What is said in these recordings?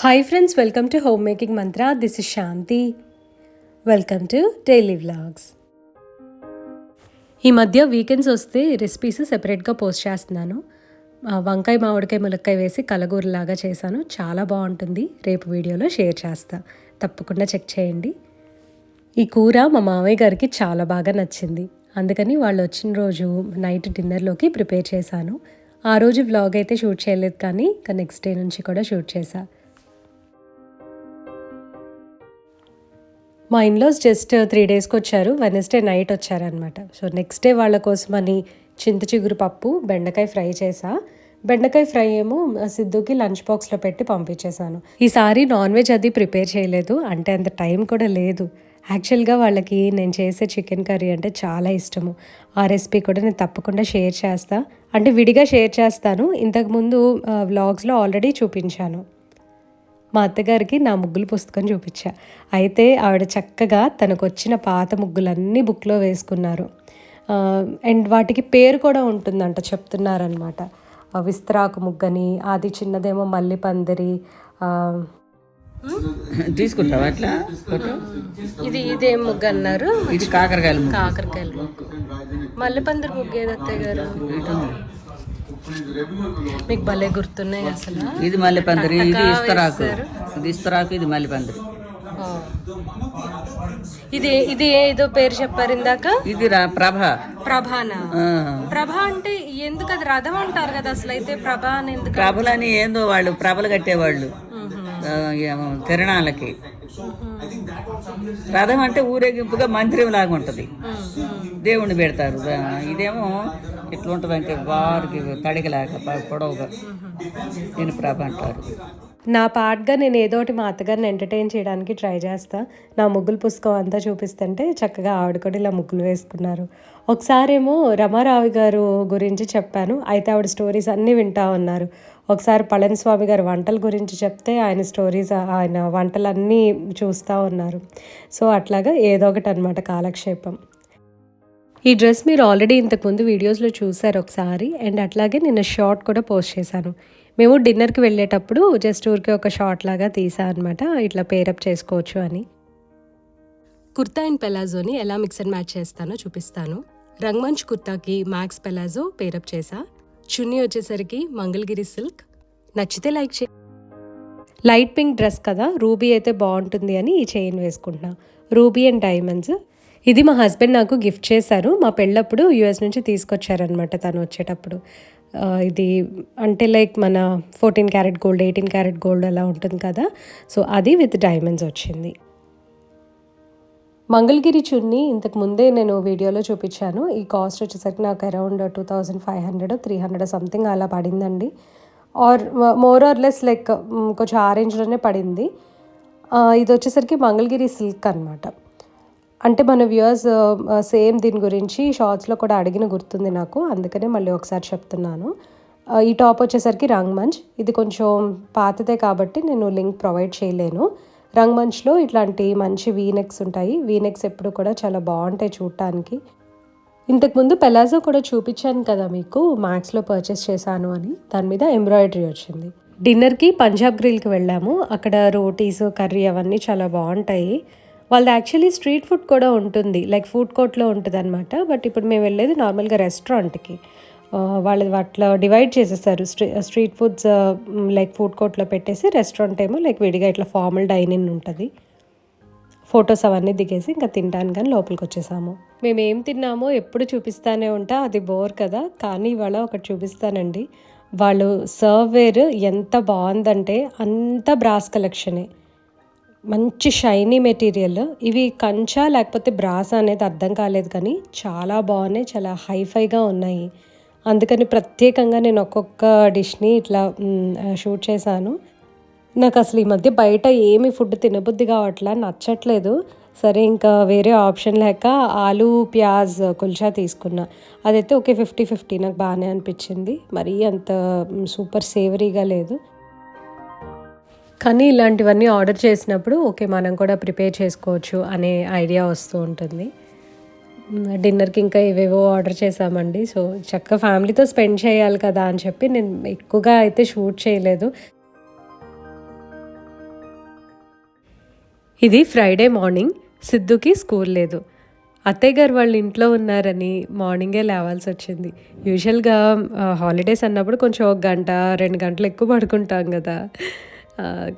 Hi friends welcome to home making mantra this is Shanti welcome to daily vlogs ఈ మధ్య weekends వస్తే recipes సెపరేట్గా post చేస్తున్నాను. వంకాయ మామిడికాయ ములక్కాయ వేసి కలగూరలాగా చేశాను. చాలా బాగుంటుంది. రేపు వీడియోలో షేర్ చేస్తా. తప్పకుండా చెక్ చేయండి. ఈ కూర మా మామయ్య గారికి చాలా బాగా నచ్చింది. అందుకని వాళ్ళు వచ్చిన రోజు నైట్ డిన్నర్లోకి ప్రిపేర్ చేశాను. ఆ రోజు వ్లాగ్ అయితే షూట్ చేయలేదు కానీ నెక్స్ట్ డే నుంచి కూడా షూట్ చేశాను మా ఇన్లోస్ జస్ట్ త్రీ డేస్కి వచ్చారు. వెనస్డే నైట్ వచ్చారనమాట సో నెక్స్ట్ డే వాళ్ళ కోసమని చింత చిగురు పప్పు బెండకాయ ఫ్రై చేసా. బెండకాయ ఫ్రై ఏమో సిద్ధుకి లంచ్ బాక్స్లో పెట్టి పంపించేశాను. ఈసారి నాన్ వెజ్ అది ప్రిపేర్ చేయలేదు. అంటే అంత టైం కూడా లేదు. యాక్చువల్గా వాళ్ళకి నేను చేసే చికెన్ కర్రీ అంటే చాలా ఇష్టము. ఆ రెసిపీ కూడా నేను తప్పకుండా షేర్ చేస్తా. అంటే విడిగా షేర్ చేస్తాను. ఇంతకుముందు వ్లాగ్స్లో ఆల్రెడీ చూపించాను. మా అత్తగారికి నా ముగ్గుల పుస్తకం చూపించా. అయితే ఆవిడ చక్కగా తనకు వచ్చిన పాత ముగ్గులన్నీ బుక్లో వేసుకున్నారు. అండ్ వాటికి పేరు కూడా ఉంటుందంట చెప్తున్నారనమాట విస్తరాకు ముగ్గని అది చిన్నదేమో మల్లి పందిరి తీసుకుంటావా అట్లా? ఫోటో? ఇది ఇదేం ముగ్గు అన్నారు ఇది కాకరకాయల. కాకరకాయల ముగ్గు. మల్లి పందిరి ముగ్గు ఏది అత్తయ్య గారు మీకు భలే గుర్తున్నాయి అసలు. ఇది మల్లె పందిరి. ఇది ఇస్తరాకు. ఇది ఇస్తరాకు ఇది మల్లె పందిరి. ఇది ఇది ఏదో పేరు చెప్పారు ఇందాక? ఇది రా ప్రభ. ప్రభానా. ప్రభ అంటే ఎందుకు అది రథం అంటారు కదా అసలు. అయితే ప్రభ అని ఎందుకు ప్రభలని ఏందో వాళ్ళు ప్రభలు కట్టేవాళ్ళు. తిరణాలకి రథం అంటే ఊరేగింపుగా మందిరం లాగా ఉంటది. దేవుణ్ణి పెడతారు. ఇదేమో ఇట్లుంటుందంటే వారికి తడిగలాగా పొడవుగా. దీని ప్రభ అంటారు. నా పార్ట్గా నేను ఏదో ఒకటి మా అత్తగారిని ఎంటర్టైన్ చేయడానికి ట్రై చేస్తా. నా ముగ్గుల పుస్తకం అంతా చూపిస్తుంటే చక్కగా ఆవిడ కూడా ఇలా ముగ్గులు వేసుకున్నారు. ఒకసారేమో రమారావు గారు గురించి చెప్పాను. అయితే ఆవిడ స్టోరీస్ అన్నీ వింటా ఉన్నారు. ఒకసారి పళనిస్వామి గారు వంటల గురించి చెప్తే ఆయన స్టోరీస్ ఆయన వంటలన్నీ చూస్తూ ఉన్నారు. సో అట్లాగా ఏదో ఒకటి అనమాట కాలక్షేపం. ఈ డ్రెస్ మీరు ఆల్రెడీ ఇంతకుముందు వీడియోస్లో చూసారు ఒకసారి అండ్ అట్లాగే నిన్న షార్ట్ కూడా పోస్ట్ చేశాను. మేము డిన్నర్కి వెళ్ళేటప్పుడు జస్ట్ ఊరికి ఒక షార్ట్ లాగా తీసా అనమాట ఇట్లా పేరప్ చేసుకోవచ్చు అని. కుర్తా అండ్ పెలాజోని ఎలా మిక్స్ అండ్ మ్యాచ్ చేస్తానో చూపిస్తాను. రంగమంచ్ కుర్తాకి మ్యాక్స్ పెలాజో పేరప్ చేసా. చున్నీ వచ్చేసరికి మంగళగిరి సిల్క్ నచ్చితే లైక్ చే లైట్ పింక్ డ్రెస్ కదా రూబీ అయితే బాగుంటుంది అని ఈ చైన్ వేసుకుంటున్నా. రూబీ అండ్ డైమండ్స్ ఇది మా హస్బెండ్ నాకు గిఫ్ట్ చేశారు. మా పెళ్ళప్పుడు యూఎస్ నుంచి తీసుకొచ్చారనమాట తను వచ్చేటప్పుడు. ఇది అంటే లైక్ మన fourteen carat gold eighteen carat gold అలా ఉంటుంది కదా. సో అది విత్ డైమండ్స్ వచ్చింది. మంగళగిరి చున్నీ ఇంతకు ముందే నేను వీడియోలో చూపించాను. ఈ కాస్ట్ వచ్చేసరికి నాకు around two thousand five hundred three hundred something అలా పడిందండి. Or more or less like కొంచెం ఆరెంజ్లోనే పడింది. ఇది వచ్చేసరికి మంగళగిరి సిల్క్ అనమాట అంటే మన వ్యూయర్స్ సేమ్ దీని గురించి షార్ట్స్లో కూడా అడిగిన గుర్తుంది నాకు. అందుకనే మళ్ళీ ఒకసారి చెప్తున్నాను. ఈ టాప్ వచ్చేసరికి రంగ్ మంచ్ ఇది కొంచెం పాతదే కాబట్టి నేను లింక్ ప్రొవైడ్ చేయలేను. రంగ్ మంచ్లో ఇట్లాంటి మంచి వీనెక్స్ ఉంటాయి. వీనెక్స్ ఎప్పుడు కూడా చాలా బాగుంటాయి చూడటానికి. ఇంతకుముందు పెలాజో కూడా చూపించాను కదా మీకు మ్యాక్స్లో పర్చేస్ చేశాను అని. దాని మీద ఎంబ్రాయిడరీ వచ్చింది. డిన్నర్కి పంజాబ్ గ్రిల్కి వెళ్ళాము. అక్కడ రోటీస్ కర్రీ అవన్నీ చాలా బాగుంటాయి. వాళ్ళది యాక్చువల్లీ స్ట్రీట్ ఫుడ్ కూడా ఉంటుంది. లైక్ ఫుడ్ కోర్ట్లో ఉంటుంది అనమాట బట్ ఇప్పుడు మేము వెళ్ళేది నార్మల్గా రెస్టారెంట్కి వాళ్ళది అట్లా డివైడ్ చేసేసారు street street foods like food కోర్ట్లో పెట్టేసి రెస్టారెంట్ ఏమో లైక్ విడిగా ఇట్లా ఫార్మల్ డైనింగ్ ఉంటుంది. ఫొటోస్ అవన్నీ దిగేసి ఇంకా తింటాను కానీ లోపలికి వచ్చేసాము. మేము ఏం తిన్నామో ఎప్పుడు చూపిస్తానే ఉంటా. అది బోర్ కదా. కానీ ఇవాళ ఒకటి చూపిస్తానండి. వాళ్ళు సర్వేర్ ఎంత బాగుందంటే అంత బ్రాస్ కలెక్షనే మంచి షైనీ మెటీరియల్ ఇవి కంచా లేకపోతే బ్రాస్ అనేది అర్థం కాలేదు కానీ చాలా బాగున్నాయి చాలా హైఫైగా ఉన్నాయి. అందుకని ప్రత్యేకంగా నేను ఒక్కొక్క డిష్ని ఇట్లా షూట్ చేశాను. నాకు అసలు ఈ మధ్య బయట ఏమి ఫుడ్ తినబుద్ధి కావట్లా నచ్చట్లేదు. సరే ఇంకా వేరే ఆప్షన్ లేక ఆలు ప్యాజ్ కుల్చా తీసుకున్నా. అదైతే ఓకే ఫిఫ్టీ ఫిఫ్టీ నాకు బాగానే అనిపించింది. మరీ అంత సూపర్ సేవరీగా లేదు. కానీ ఇలాంటివన్నీ ఆర్డర్ చేసినప్పుడు ఓకే మనం కూడా ప్రిపేర్ చేసుకోవచ్చు అనే ఐడియా వస్తూ ఉంటుంది. డిన్నర్కి ఇంకా ఏవేవో ఆర్డర్ చేసామండి సో చక్కగా ఫ్యామిలీతో స్పెండ్ చేయాలి కదా అని చెప్పి నేను ఎక్కువగా అయితే షూట్ చేయలేదు. ఇది ఫ్రైడే మార్నింగ్. సిద్ధుకి స్కూల్ లేదు. అత్తయ్య గారు వాళ్ళ ఇంట్లో ఉన్నారని మార్నింగే లేవాల్సి వచ్చింది. యూజువల్గా హాలిడేస్ అన్నప్పుడు కొంచెం ఒక గంట రెండు గంటలు ఎక్కువ పడుకుంటాం కదా.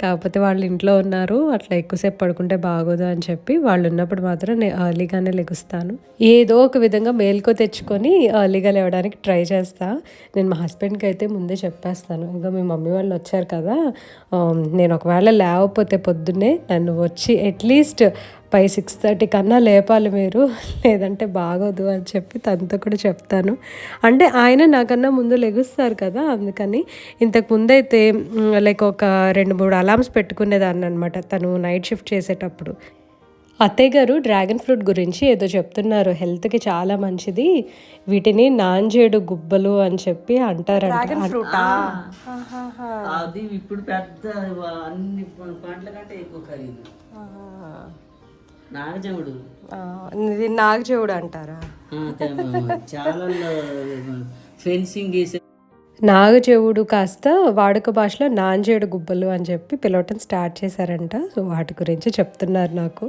కాకపోతే వాళ్ళు ఇంట్లో ఉన్నారు అట్లా ఎక్కువసేపు పడుకుంటే బాగోదు అని చెప్పి వాళ్ళు ఉన్నప్పుడు మాత్రం నేను ఎర్లీగానే లెగుస్తాను. ఏదో ఒక విధంగా మేల్కో తెచ్చుకొని ఎర్లీగా లేవడానికి ట్రై చేస్తా. నేను మా హస్బెండ్కి అయితే ముందే చెప్పేస్తాను. ఇంకా మీ మమ్మీ వాళ్ళు వచ్చారు కదా నేను ఒకవేళ లేకపోతే పొద్దున్నే నన్ను వచ్చి అట్లీస్ట్ పై సిక్స్ థర్టీ కన్నా లేపాలి మీరు. లేదంటే బాగోదు అని చెప్పి తనతో కూడా చెప్తాను. అంటే ఆయన నాకన్నా ముందు లెగుస్తారు కదా అందుకని ఇంతకు ముందైతే లైక్ ఒక రెండు మూడు అలామ్స్ పెట్టుకునేదాన్ని అనమాట తను నైట్ షిఫ్ట్ చేసేటప్పుడు. అత్తయ్య గారు డ్రాగన్ ఫ్రూట్ గురించి ఏదో చెప్తున్నారు. హెల్త్కి చాలా మంచిది. వీటిని నాంజేడు గుబ్బలు అని చెప్పి అంటారంట. అది ఇప్పుడు పెద్ద అన్ని పంటల కంటే ఎక్కువ ఖరీదు. నాగజముడు. ఇది నాగజేవుడు అంటారా? చాలా ఫెన్సింగ్ వేసే కాస్త వాడుక భాషలో నాంజేడు గుబ్బలు అని చెప్పి పిలవటం స్టార్ట్ చేశారంట. సో వాటి గురించి చెప్తున్నారు నాకు.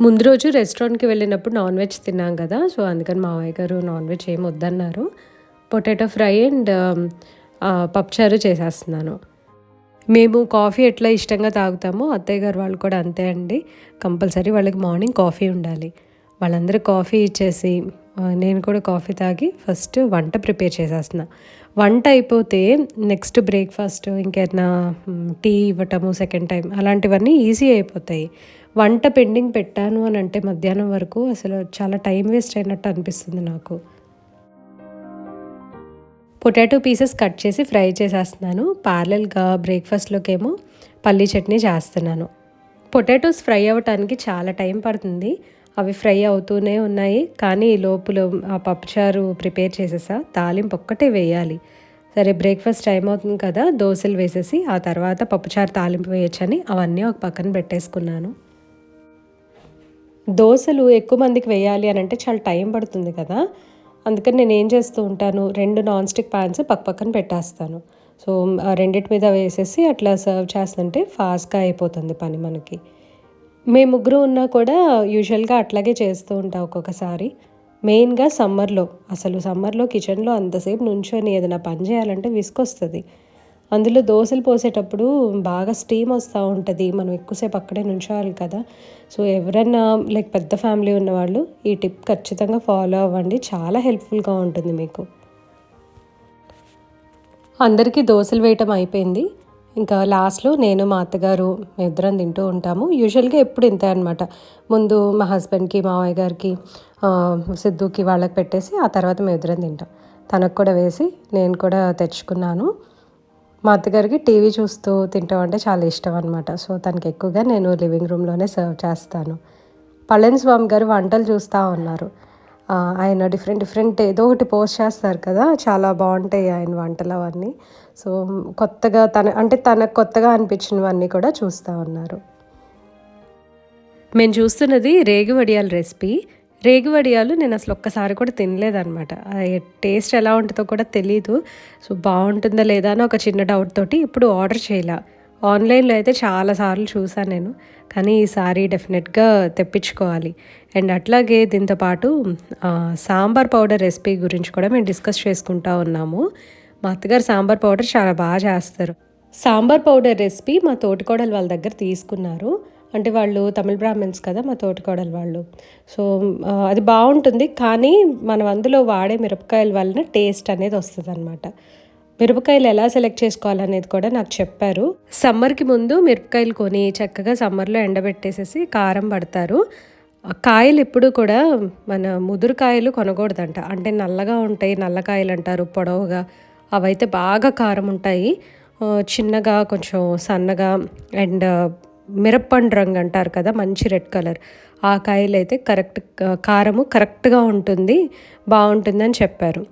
ముందు రోజు రెస్టారెంట్కి వెళ్ళినప్పుడు నాన్ వెజ్ తిన్నాం కదా. సో అందుకని మావయ్య గారు నాన్ వెజ్ ఏం వద్దన్నారు. పొటాటో ఫ్రై అండ్ పప్పుచారు చేసేస్తున్నాను. మేము కాఫీ ఎట్లా ఇష్టంగా తాగుతామో అత్తయ్య గారు వాళ్ళు కూడా అంతే అండి. కంపల్సరీ వాళ్ళకి మార్నింగ్ కాఫీ ఉండాలి. వాళ్ళందరూ కాఫీ ఇచ్చేసి నేను కూడా కాఫీ తాగి ఫస్ట్ వంట ప్రిపేర్ చేసేస్తున్నా. వంట అయిపోతే నెక్స్ట్ బ్రేక్ఫాస్ట్ ఇంకేదైనా టీ ఇవ్వటము సెకండ్ టైం అలాంటివన్నీ ఈజీ అయిపోతాయి. వంట పెండింగ్ పెట్టాను అని అంటే మధ్యాహ్నం వరకు అసలు చాలా టైం వేస్ట్ అయినట్టు అనిపిస్తుంది నాకు. పొటాటో పీసెస్ కట్ చేసి ఫ్రై చేసేస్తున్నాను. పార్లల్గా బ్రేక్ఫాస్ట్లోకేమో పల్లీ చట్నీ చేస్తున్నాను. పొటాటోస్ ఫ్రై అవ్వటానికి చాలా టైం పడుతుంది. అవి ఫ్రై అవుతూనే ఉన్నాయి. కానీ ఈ లోపల ఆ పప్పుచారు ప్రిపేర్ చేసేసా. తాలింపు ఒక్కటే వేయాలి. సరే బ్రేక్ఫాస్ట్ టైం అవుతుంది కదా దోశలు వేసేసి ఆ తర్వాత పప్పుచారు తాలింపు వేయొచ్చని అవన్నీ ఒక పక్కన పెట్టేసుకున్నాను. దోశలు ఎక్కువ మందికి వేయాలి అని అంటే చాలా టైం పడుతుంది కదా. అందుకని నేను ఏం చేస్తూ ఉంటాను రెండు నాన్ స్టిక్ ప్యాన్స్ పక్క పక్కన పెట్టేస్తాను. సో రెండిటి మీద వేసేసి అట్లా సర్వ్ చేస్తుంటే ఫాస్ట్గా అయిపోతుంది పని మనకి. మేము ముగ్గురు ఉన్నా కూడా యూజువల్గా అట్లాగే చేస్తూ ఉంటాం ఒక్కొక్కసారి. మెయిన్గా సమ్మర్లో అసలు సమ్మర్లో కిచెన్లో అంతసేపు నుంచొని ఏదైనా పని చేయాలంటే విసుకొస్తుంది అందులో దోశలు పోసేటప్పుడు బాగా స్టీమ్ వస్తూ ఉంటుంది. మనం ఎక్కువసేపు అక్కడే నుంచోవాలి కదా. సో ఎవరైనా లైక్ పెద్ద ఫ్యామిలీ ఉన్నవాళ్ళు ఈ టిప్ ఖచ్చితంగా ఫాలో అవ్వండి. చాలా హెల్ప్ఫుల్గా ఉంటుంది మీకు. అందరికీ దోశలు వేయటం అయిపోయింది. ఇంకా లాస్ట్లో నేను మా అత్తగారు ఇద్దరం తింటూ ఉంటాము. యూజువల్గా ఎప్పుడు ఇంతే అనమాట ముందు మా హస్బెండ్కి మావయ్య గారికి సిద్ధుకి వాళ్ళకి పెట్టేసి ఆ తర్వాత మేము ఇద్దరం తింటాం. తనకు కూడా వేసి నేను కూడా తెచ్చుకున్నాను. మా అత్తగారికి టీవీ చూస్తూ తింటాం అంటే చాలా ఇష్టం అనమాట సో తనకి ఎక్కువగా నేను లివింగ్ రూమ్లోనే సర్వ్ చేస్తాను. పళని స్వామి గారు వంటలు చూస్తూ ఉన్నారు. ఆయన డిఫరెంట్ డిఫరెంట్ ఏదో ఒకటి పోస్ట్ చేస్తారు కదా చాలా బాగుంటాయి ఆయన వంటలు అవన్నీ. సో కొత్తగా తన అంటే తనకు కొత్తగా అనిపించినవన్నీ కూడా చూస్తూ ఉన్నారు. మేము చూస్తున్నది రేగి వడియాల రెసిపీ. రేగి వడియాలు నేను అసలు ఒక్కసారి కూడా తినలేదన్నమాట. టేస్ట్ ఎలా ఉంటుందో కూడా తెలీదు. సో బాగుంటుందా లేదా అని ఒక చిన్న డౌట్ తోటి ఇప్పుడు ఆర్డర్ చేయలే. ఆన్లైన్లో అయితే చాలాసార్లు చూసాను నేను. కానీ ఈసారి డెఫినెట్గా తెప్పించుకోవాలి. అండ్ అట్లాగే దీంతో పాటు సాంబార్ పౌడర్ రెసిపీ గురించి కూడా మేము డిస్కస్ చేసుకుంటా ఉన్నాము. మా అత్తగారు సాంబార్ పౌడర్ చాలా బాగా చేస్తారు. సాంబార్ పౌడర్ రెసిపీ మా తోటికోడలు వాళ్ళ దగ్గర తీసుకున్నారు. అంటే వాళ్ళు తమిళ బ్రాహ్మిన్స్ కదా మా తోటికోడలు వాళ్ళు. సో అది బాగుంటుంది కానీ మనం అందులో వాడే మిరపకాయల వలన టేస్ట్ అనేది వస్తుంది అనమాట మిరపకాయలు ఎలా సెలెక్ట్ చేసుకోవాలనేది కూడా నాకు చెప్పారు. సమ్మర్కి ముందు మిరపకాయలు కొని చక్కగా సమ్మర్లో ఎండబెట్టేసేసి కారం పడతారు. కాయలు ఎప్పుడు కూడా మన ముదురు కాయలు కొనకూడదంట. అంటే నల్లగా ఉంటాయి నల్లకాయలు అంటారు పొడవుగా అవైతే బాగా కారం ఉంటాయి. చిన్నగా కొంచెం సన్నగా అండ్ మిరప్పండు రంగు అంటారు కదా మంచి రెడ్ కలర్. ఆ కాయలు అయితే కరెక్ట్ కారము కరెక్ట్గా ఉంటుంది బాగుంటుందని చెప్పారు.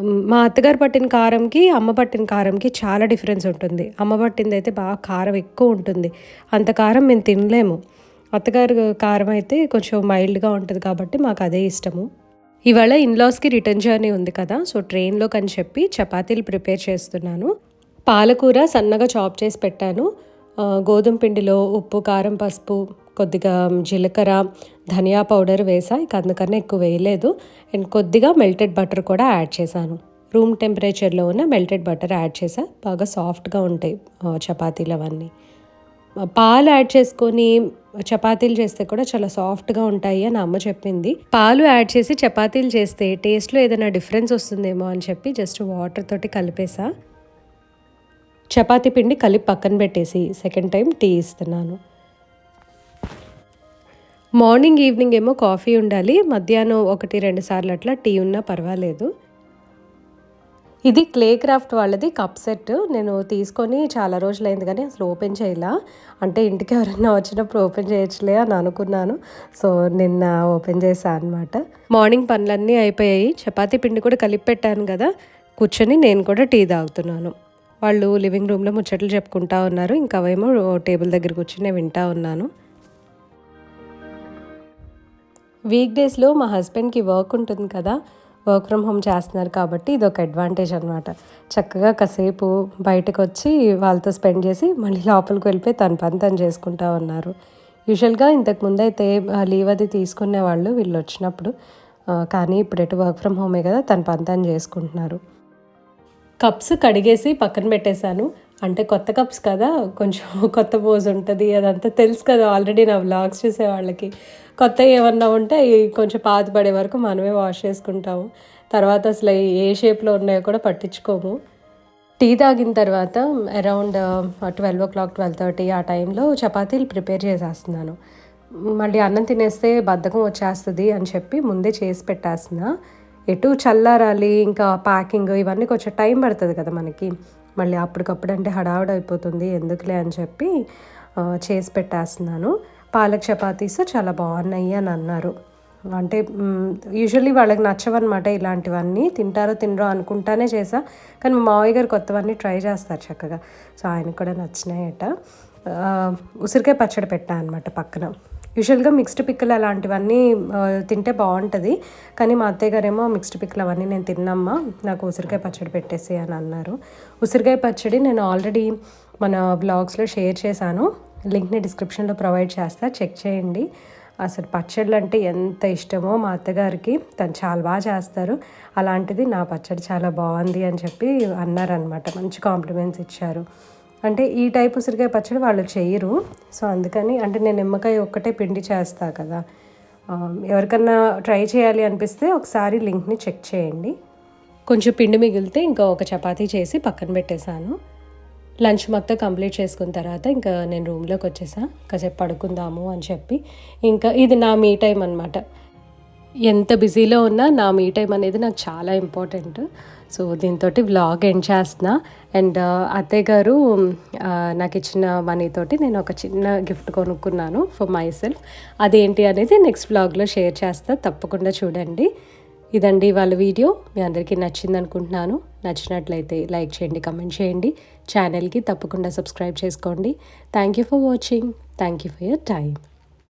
మా అత్తగారు పట్టిన కారంకి అమ్మ పట్టిన కారంకి చాలా డిఫరెన్స్ ఉంటుంది. అమ్మ పట్టింది అయితే బాగా కారం ఎక్కువ ఉంటుంది. అంత కారం మేము తినలేము. అత్తగారు కారం అయితే కొంచెం మైల్డ్గా ఉంటుంది కాబట్టి మాకు అదే ఇష్టము. ఇవాళ ఇన్లాస్కి రిటర్న్ జర్నీ ఉంది కదా సో ట్రైన్లో అని చెప్పి చపాతీలు ప్రిపేర్ చేస్తున్నాను. పాలకూర సన్నగా చాప్ చేసి పెట్టాను. గోధుమ పిండిలో ఉప్పు కారం పసుపు కొద్దిగా జీలకర్ర ధనియా పౌడర్ వేసా. ఇక అందుకనే ఎక్కువ వేయలేదు. అండ్ కొద్దిగా మెల్టెడ్ బటర్ కూడా యాడ్ చేశాను. రూమ్ టెంపరేచర్లో ఉన్న మెల్టెడ్ బటర్ యాడ్ చేసా బాగా సాఫ్ట్గా ఉంటాయి చపాతీలు అవన్నీ. పాలు యాడ్ చేసుకొని చపాతీలు చేస్తే కూడా చాలా సాఫ్ట్గా ఉంటాయి అని అమ్మ చెప్పింది. పాలు యాడ్ చేసి చపాతీలు చేస్తే టేస్ట్లో ఏదైనా డిఫరెన్స్ వస్తుందేమో అని చెప్పి జస్ట్ వాటర్ తోటి కలిపేసా చపాతీ పిండి కలిపి పక్కన పెట్టేసి సెకండ్ టైం టీ ఇస్తున్నాను. మార్నింగ్ ఈవినింగ్ ఏమో కాఫీ ఉండాలి. మధ్యాహ్నం ఒకటి రెండు సార్లు అట్లా టీ ఉన్నా పర్వాలేదు. ఇది క్లే క్రాఫ్ట్ వాళ్ళది కప్ సెట్ నేను తీసుకొని చాలా రోజులైంది కానీ అసలు ఓపెన్ చేయలా. అంటే ఇంటికి ఎవరైనా వచ్చినప్పుడు ఓపెన్ చేయొచ్చులే అని అనుకున్నాను. సో నిన్న ఓపెన్ చేశా అనమాట మార్నింగ్ పనులన్నీ అయిపోయాయి. చపాతీ పిండి కూడా కలిపి పెట్టాను కదా. కూర్చొని నేను కూడా టీ తాగుతున్నాను. వాళ్ళు లివింగ్ రూమ్లో ముచ్చట్లు చెప్పుకుంటా ఉన్నారు. ఇంకా అవేమో టేబుల్ దగ్గర కూర్చొని వింటా ఉన్నాను. వీక్ డేస్లో మా హస్బెండ్కి వర్క్ ఉంటుంది కదా వర్క్ ఫ్రమ్ హోమ్ చేస్తున్నారు కాబట్టి ఇది ఒక అడ్వాంటేజ్ అనమాట చక్కగా కాసేపు బయటకు వచ్చి వాళ్ళతో స్పెండ్ చేసి మళ్ళీ లోపలికి వెళ్ళిపోయి తన పని తను చేసుకుంటా ఉన్నారు. యూజువల్గా ఇంతకు ముందు అయితే లీవ్ అది తీసుకునే వాళ్ళు వీళ్ళు వచ్చినప్పుడు కానీ ఇప్పుడు ఎటు వర్క్ ఫ్రమ్ హోమే కదా తన పని తను చేసుకుంటున్నారు. కప్స్ కడిగేసి పక్కన పెట్టేశాను. అంటే కొత్త కప్స్ కదా కొంచెం కొత్త పోజ్ ఉంటుంది అదంతా తెలుసు కదా ఆల్రెడీ నా వ్లాగ్స్ చూసే వాళ్ళకి కొత్త ఏమన్నా ఉంటే కొంచెం పాత పడే వరకు మనమే వాష్ చేసుకుంటాము. తర్వాత అసలు ఏ షేప్లో ఉన్నాయో కూడా పట్టించుకోము. టీ తాగిన తర్వాత around twelve o'clock twelve thirty ఆ టైంలో చపాతీలు ప్రిపేర్ చేసేస్తున్నాను. మళ్ళీ అన్నం తినేస్తే బద్ధకం వచ్చేస్తుంది అని చెప్పి ముందే చేసి పెట్టేస్తున్నా. ఎటు చల్లారాలి ఇంకా ప్యాకింగ్ ఇవన్నీ కొంచెం టైం పడుతుంది కదా మనకి. మళ్ళీ అప్పటికప్పుడు అంటే హడావుడి అయిపోతుంది ఎందుకులే అని చెప్పి చేసి పెట్టేస్తున్నాను. పాలక్ చపాతీస్ చాలా బాగున్నాయి అని అన్నారు. అంటే యూజువల్లీ వాళ్ళకి నచ్చవన్నమాట ఇలాంటివన్నీ. తింటారో తినరో అనుకుంటానే చేసా. కానీ మా మావయ్య గారు కొత్తవన్నీ ట్రై చేస్తారు చక్కగా. సో ఆయనకు కూడా నచ్చినాయట. ఉసిరికాయ పచ్చడి పెట్టా అనమాట పక్కన. యూజువల్గా మిక్స్డ్ పిక్కలు అలాంటివన్నీ తింటే బాగుంటుంది కానీ మా అత్తయ్య గారేమో మిక్స్డ్ పిక్కలు అవన్నీ నేను తిన్నమ్మా నాకు ఉసిరికాయ పచ్చడి పెట్టేసి అని అన్నారు. ఉసిరికాయ పచ్చడి నేను ఆల్రెడీ మన బ్లాగ్స్లో షేర్ చేశాను. లింక్ని డిస్క్రిప్షన్లో ప్రొవైడ్ చేస్తా చెక్ చేయండి. అసలు పచ్చళ్ళు అంటే ఎంత ఇష్టమో మా అత్తగారికి తను చాలా బాగా చేస్తారు. అలాంటిది నా పచ్చడి చాలా బాగుంది అని చెప్పి అన్నారనమాట మంచి కాంప్లిమెంట్స్ ఇచ్చారు. అంటే ఈ టైప్ ఉసిరికాయ పచ్చడి వాళ్ళు చేయరు. సో అందుకని అంటే నేను నిమ్మకాయ ఒక్కటే పిండి చేస్తా కదా. ఎవరికన్నా ట్రై చేయాలి అనిపిస్తే ఒకసారి లింక్ని చెక్ చేయండి. కొంచెం పిండి మిగిలితే ఇంకా ఒక చపాతీ చేసి పక్కన పెట్టేశాను. లంచ్ మొత్తం కంప్లీట్ చేసుకున్న తర్వాత ఇంకా నేను రూమ్లోకి వచ్చేసా. కాసేపు పడుకుందాము అని చెప్పి. ఇంకా ఇది నా మీ టైం అనమాట ఎంత బిజీలో ఉన్నా నా మీ టైం అనేది నాకు చాలా ఇంపార్టెంట్. సో దీంతో వ్లాగ్ ఎండ్ చేస్తున్నా. అండ్ uh, అత్తయ్య గారు uh, నాకు ఇచ్చిన మనీతోటి నేను ఒక చిన్న గిఫ్ట్ కొనుక్కున్నాను ఫర్ మై సెల్ఫ్ అదేంటి అనేది నెక్స్ట్ వ్లాగ్లో షేర్ చేస్తా. తప్పకుండా చూడండి. ఇదండి వాళ్ళ వీడియో మీ అందరికీ నచ్చింది అనుకుంటున్నాను. నచ్చినట్లయితే లైక్ చేయండి కమెంట్ చేయండి. ఛానల్కి తప్పకుండా సబ్స్క్రైబ్ చేసుకోండి. Thank you for watching thank you for your time